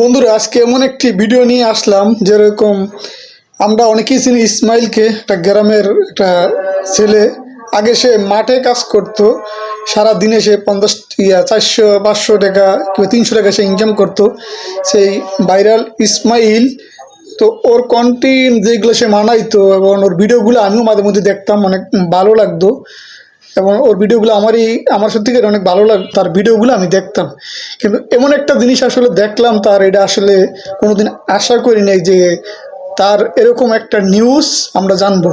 বন্ধুরা, আজকে এমন একটি ভিডিও নিয়ে আসলাম যেরকম আমরা অনেকেই চিনি ইসমাইলকে, একটা গ্রামের একটা ছেলে। আগে সে মাঠে কাজ করতো সারা দিনে সে পঞ্চাশ ইয়া চারশো, পাঁচশো টাকা কিংবা তিনশো টাকা সে ইনকাম করতো। সেই ভাইরাল ইসমাইল, তো ওর কন্টেন্ট যেগুলো সে মানাইতো এবং ওর ভিডিওগুলো আমিও মাঝে মধ্যে দেখতাম, অনেক ভালো লাগতো। এবং ওর ভিডিওগুলো আমারই, আমার সত্যিকার অনেক ভালো লাগতো তার ভিডিওগুলো আমি দেখতাম। কিন্তু এমন একটা জিনিস আসলে দেখলাম তার, এটা আসলে কোনোদিন আশা করি নাই যে তার এরকম একটা নিউজ আমরা জানব।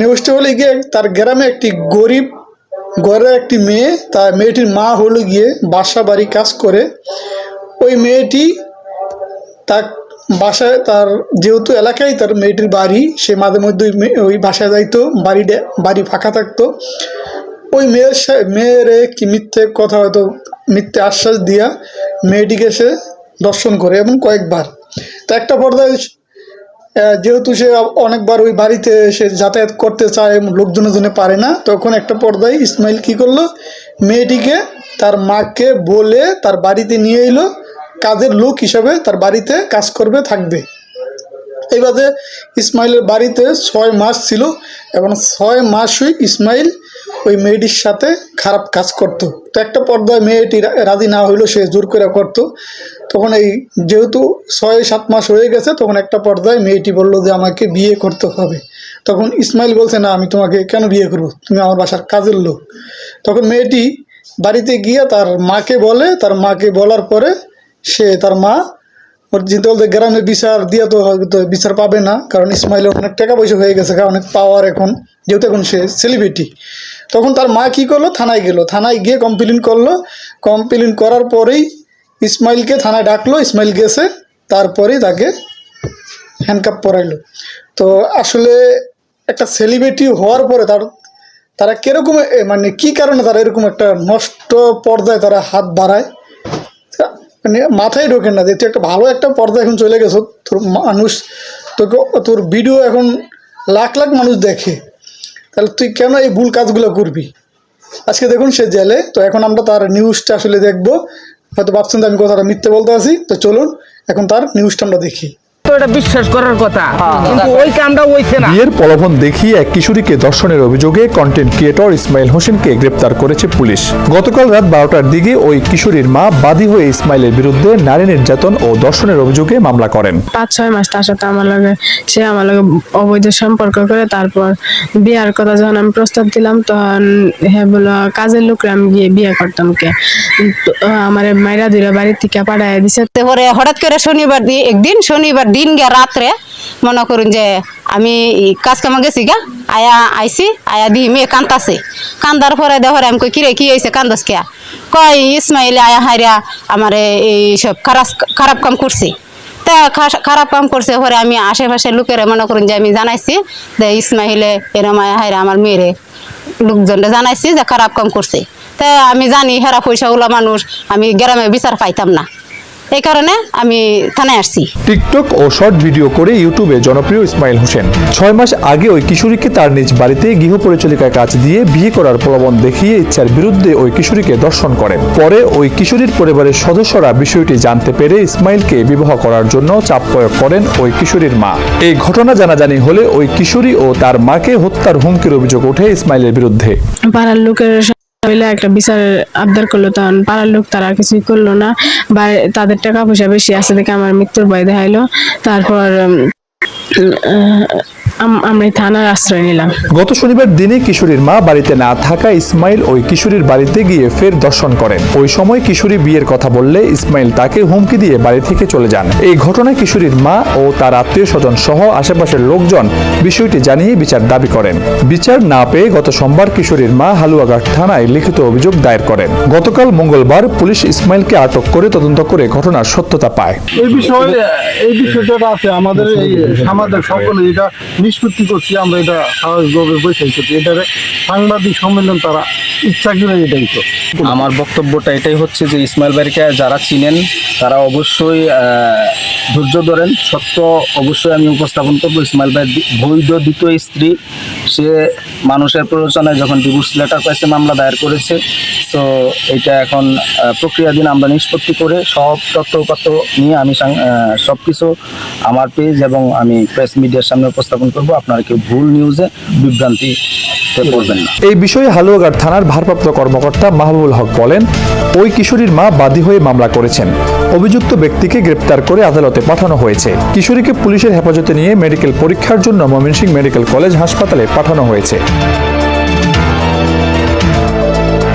নিউজটা হলে গিয়ে তার গ্রামে একটি গরিব ঘরের একটি মেয়ে, তার মেয়েটির মা হলো গিয়ে বাসা বাড়ি কাজ করে। ওই মেয়েটি তার বাসায় তার যেহেতু এলাকায় তার মেয়েটির বাড়ি, সে মাঝে মধ্যে ওই বাসায় যাইতো, বাড়ি বাড়ি ফাঁকা থাকতো। ওই মেয়ের মেয়েরে কি মিথ্যে কথা হয়তো, মিথ্যে আশ্বাস দিয়া মেয়েটিকে সে দর্শন করে এবং কয়েকবার। তো একটা পর্দায় যেহেতু সে অনেকবার ওই বাড়িতে সে যাতায়াত করতে চায় লোকজনের জন্য পারে না, তখন একটা পর্দায় ইসমাইল কি করল, মেয়েটিকে তার মাকে বলে তার বাড়িতে নিয়ে এলো কাজের লোক হিসাবে তার বাড়িতে কাজ করবে, থাকবে। এইভাবে ইসমাইলের বাড়িতে ছয় মাস ছিল এবং ছয় মাসই ইসমাইল ওই মেয়েটির সাথে খারাপ কাজ করতো। তো একটা পর্দায় মেয়েটি রাজি না হইল, সে জোর করে করতো। তখন এই যেহেতু ছয় সাত মাস হয়ে গেছে, তখন একটা পর্দায় মেয়েটি বলল যে, আমাকে বিয়ে করতে হবে। তখন ইসমাইল বলছে, না, আমি তোমাকে কেন বিয়ে করব? তুমি আমার বাসার কাজের লোক। তখন মেয়েটি বাড়িতে গিয়ে তার মাকে বলে, তার মাকে বলার পরে সে তার মা, ওর যেতে বলতে গ্রামে বিচার দিয়ে তো হয়তো বিচার পাবে না, কারণ ইসমাইলের অনেক টাকা পয়সা হয়ে গেছে, অনেক পাওয়ার এখন, যেহেতু এখন সে সেলিব্রিটি তখন তার মা কি করল? থানায় গেল। থানায় গিয়ে কমপ্লেন করল। কমপ্লেন করার পরেই ইসমাইলকে থানায় ডাকলো। ইসমাইল গেছে, তারপরেই তাকে হ্যান্ডকাপ পরাইলো। তো আসলে একটা সেলিব্রিটি হওয়ার পরে তার, তারা কীরকম মানে কি কারণে তারা এরকম একটা নষ্ট পর্দায় তারা হাত বাড়ায়? মানে মাথায় ঢোকে না যে তুই একটা ভালো একটা পর্দা এখন চলে গেছো, তোর মানুষ, তোকে, তোর ভিডিও এখন লাখ লাখ মানুষ দেখে। তাহলে তুই কেন এই ভুল কাজগুলো করবি? আজকে দেখুন সে জেলে, তো এখন আমরা তার নিউজটা আসলে দেখব। হয়তো ভাবছেন আমি কথাটা মিথ্যে বলতে আছি তো চলুন, এখন তার নিউজটা আমরা দেখি। তো এটা বিশ্বাস করার কথা। কিন্তু ওই কামটা হইছে না। বিয়ের প্রলোভন দেখিয়ে এক কিশোরীকে ধর্ষণের অভিযোগে কন্টেন্ট ক্রিয়েটর ইসমাইল হোসেনকে গ্রেপ্তার করেছে পুলিশ। গতকাল রাত বারোটার দিকে ওই কিশোরীর মা বাদী হয়ে ইসমাইলের বিরুদ্ধে নারী নির্যাতন ও ধর্ষণের অভিযোগে মামলা করেন। পাঁচ ছয় মাস তার সাথে আমার লগে সে আমার লগে অবৈধ সম্পর্ক করে তারপর বিয়ার কথা যখন আমি প্রস্তাব দিলাম তখন হ্যাঁ বলো কাজের লোকরা আমি গিয়ে বিয়ে করতাম কে? আমার মাইরা দুইরা বাড়ির থেকে পাঠায় দিছে। তারপরে হঠাৎ করে শনিবার দিয়ে একদিন শনিবার দিন গে রাত্রে মনে করুন যে আমি কাজ কামা গেছি গা, আয়া আইসি আয়া দি মেয়ে কান্দাছে। কান্দার পরে দেহরে আমি কই, কিরে, কি হয়েছে কান্দাস কে? কয়, ইসমাইল, আয়া হারিয়া আমার এই সব খারাপ খারাপ কাম করছে। তা খারাপ কাম করছে পরে আমি আশেপাশে লোকেরা মনে করুন যে আমি জানাইছি যে ইসমাইলে এরম আয়া হাইরা আমার মেয়েরে লোকজনরে জানাইছি যে খারাপ কাম করছে। তা আমি জানি হেরা পয়সাগুলো মানুষ, আমি গ্রামে বিচার পাইতাম না। এই কারণে আমি থানায় আসছি। টিকটক ও শর্ট ভিডিও করে ইউটিউবে জনপ্রিয় ইসমাইল হোসেন। ছয় মাস আগে ওই কিশোরীকে তার নিজ বাড়িতে গৃহ পরিচালিকার কাজ দিয়ে বিয়ে করার প্রলোভন দেখিয়ে ইচ্ছার বিরুদ্ধে ওই কিশোরীকে দর্শন করেন। পরে ওই কিশোরীর পরিবারের সদস্যরা বিষয়টি জানতে পেরে ইসমাইলকে বিবাহ করার জন্য চাপ প্রয়োগ করেন ওই কিশোরীর মা। এই ঘটনা জানাজানি হলে ওই কিশোরী ও তার মাকে হত্যার হুমকির অভিযোগ ওঠে ইসমাইলের বিরুদ্ধে। পাড়ার লোকের একটা বিচার আবদার করল, তখন পাড়ার লোক তারা কিছুই করল না। বা তাদের টাকা পয়সা বেশি আছে দেখে আমার মৃত্যুর ভয় দেখাইলো। তারপর আমরা থানার আশ্রয় নিলাম। গত শনিবার দিনে কিশোরীর মা বাড়িতে না থাকা ইসমাইল ওই কিশোরীর বাড়িতে গিয়ে ফের দর্শন করেন। ওই সময় কিশোরী বিয়ের কথা বললে ইসমাইল তাকে হুমকি দিয়ে বাড়ি থেকে চলে যান। এই ঘটনায় কিশোরীর মা ও তার আত্মীয় স্বজন সহ আশেপাশের লোকজন বিষয়টি জানিয়ে বিচার দাবি করেন। বিচার না পেয়ে গত সোমবার কিশোরীর মা হালুয়াঘাট থানায় লিখিত অভিযোগ দায়ের করেন। গতকাল মঙ্গলবার পুলিশ ইসমাইলকে আটক করে তদন্ত করে ঘটনার সত্যতা পায়। এই বিষয়ে এই বিষয়টা আছে আমাদের এই সামাজিক সকলে এটা নিষ্পত্তি করছি, আমরা এটা স্বাভাবিকভাবে বৈশাখ করছি এটা সাংবাদিক সম্মেলন তারা ইচ্ছা করে এটাই তো আমার বক্তব্যটা এটাই হচ্ছে যে ইসমাইল বাড়িকে যারা চিনেন, তারা অবশ্যই ধৈর্য ধরেন। সত্য অবশ্যই আমি উপস্থাপন করব। ইসমাইল ভাই বৈধ দ্বিতীয় স্ত্রী সে মানুষের প্ররোচনায় যখন ডিভোর্স লেটার পাইছে, মামলা দায়ের করেছে। তো এটা এখন প্রক্রিয়াধীন আমরা নিষ্পত্তি করে সব তথ্যপত্র নিয়ে আমি সব কিছু আমার পেজ এবং আমি প্রেস মিডিয়ার সামনে উপস্থাপন করব। আপনারা কেউ ভুল নিউজে বিভ্রান্তি এই বিষয়ে হালুয়াঘাট থানার ভারপ্রাপ্ত কর্মকর্তা মাহবুবুল হক বলেন, ওই কিশোরীর মা বাদী হয়ে মামলা করেছেন। অভিযুক্ত ব্যক্তিকে গ্রেপ্তার করে আদালতে পাঠানো হয়েছে। কিশোরীকে পুলিশের হেফাজতে নিয়ে মেডিকেল পরীক্ষার জন্য ময়মনসিংহ মেডিকেল কলেজ হাসপাতালে পাঠানো হয়েছে।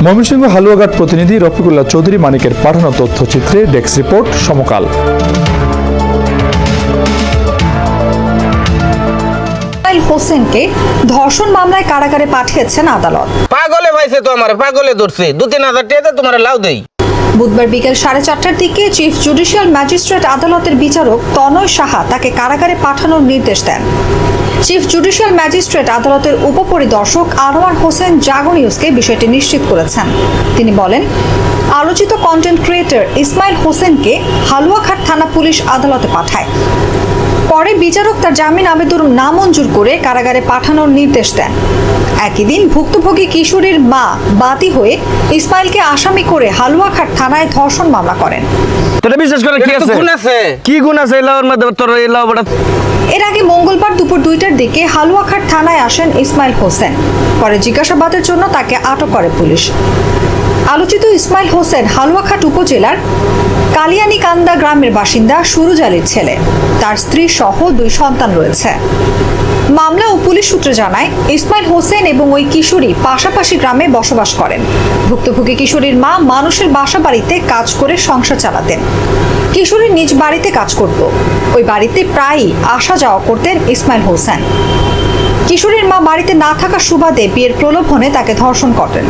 ময়মনসিংহ হালুয়াঘাট প্রতিনিধি রফিকুল্লাহ চৌধুরী মানিকের পাঠানো তথ্যচিত্রে ডেস্ক রিপোর্ট সমকাল। হোসেনকে ধর্ষণ মামলায় কারাগারে পাঠিয়েছেন আদালত। পাগলে ভাইছে তো আমার পাগলে ধরছে। দু তিন হাজার টাকা তোমার লাউ দেই। বুধবার বিকেল সাড়ে চারটার দিকে চিফ জুডিশিয়াল ম্যাজিস্ট্রেট আদালতের বিচারক তনয় সাহা তাকে কারাগারে পাঠানোর নির্দেশ দেন। চিফ জুডিশিয়াল ম্যাজিস্ট্রেট আদালতের উপপরিদর্শক আনোয়ার হোসেন জাগনিউসকে বিষয়টি নিশ্চিত করেছেন। তিনি বলেন, আলোচিত কন্টেন্ট ক্রিয়েটর ইসমাইল হোসেনকে হালুয়াঘাট থানা পুলিশ আদালতে পাঠায়। পরে বিচারক তার জামিন আবেদন নামঞ্জুর করে কারাগারে পাঠানোর নির্দেশ দেন। একই দিন ভুক্তভোগী কিশোরীর মা বাদী হয়ে ইসমাইলকে আসামি করে হালুয়াঘাট থানায় ধর্ষণ মামলা করেন। তোরা বিশেষ করে কি আছে? গুণ আছে। কি গুণ আছে এলাওর মধ্যে? তোর এলাও বড় এর আগে মঙ্গলবার দুপুর দুইটার দিকে হালুয়াঘাট থানায় আসেন ইসমাইল হোসেন। পরে জিজ্ঞাসাবাদের জন্য তাকে আটক করে পুলিশ। আলোচিত ইসমাইল হোসেন হালুয়াঘাট উপজেলার কালিয়ানিকান্দা গ্রামের বাসিন্দা সুরুজ আলীর ছেলে। তার স্ত্রী সহ দুই সন্তান রয়েছে। মামলা ও পুলিশ সূত্রে জানায়, ইসমাইল হোসেন এবং ওই কিশোরী পাশাপাশি গ্রামে বসবাস করেন। ভুক্তভোগী কিশোরীর মা মানুষের বাসা বাড়িতে কাজ করে সংসার চালাতেন। কিশোরী নিজ বাড়িতে কাজ করত। ওই বাড়িতে প্রায়ই আসা যাওয়া করতেন ইসমাইল হোসেন। কিশোরীর মা বাড়িতে না থাকার সুবাদে বিয়ের প্রলোভনে তাকে ধর্ষণ করেন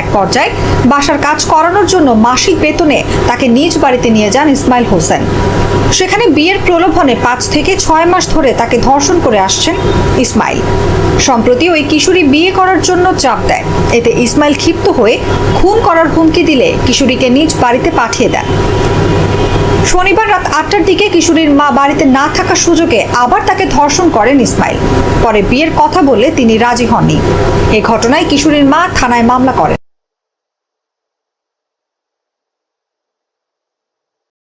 এক পর্যায়ে বাসার কাজ করানোর জন্য মাসিক বেতনে তাকে নিজ বাড়িতে নিয়ে যান ইসমাইল হোসেন। সেখানে বিয়ের প্রলোভনে পাঁচ থেকে ছয় মাস ধরে তাকে ধর্ষণ করে আসছেন ইসমাইল। সম্প্রতি ওই কিশোরী বিয়ে করার জন্য চাপ দেয়। এতে ইসমাইল ক্ষিপ্ত হয়ে খুন করার হুমকি দিলে কিশোরীকে নিজ বাড়িতে পাঠিয়ে দেন। শনিবার রাত আটটার দিকে কিশোরীর মা বাড়িতে না থাকার সুযোগে আবার তাকে ধর্ষণ করেন ইসমাইল। পরে বিয়ের কথা বলে তিনি রাজি হননি। এ ঘটনায় কিশোরীর মা থানায় মামলা করেন।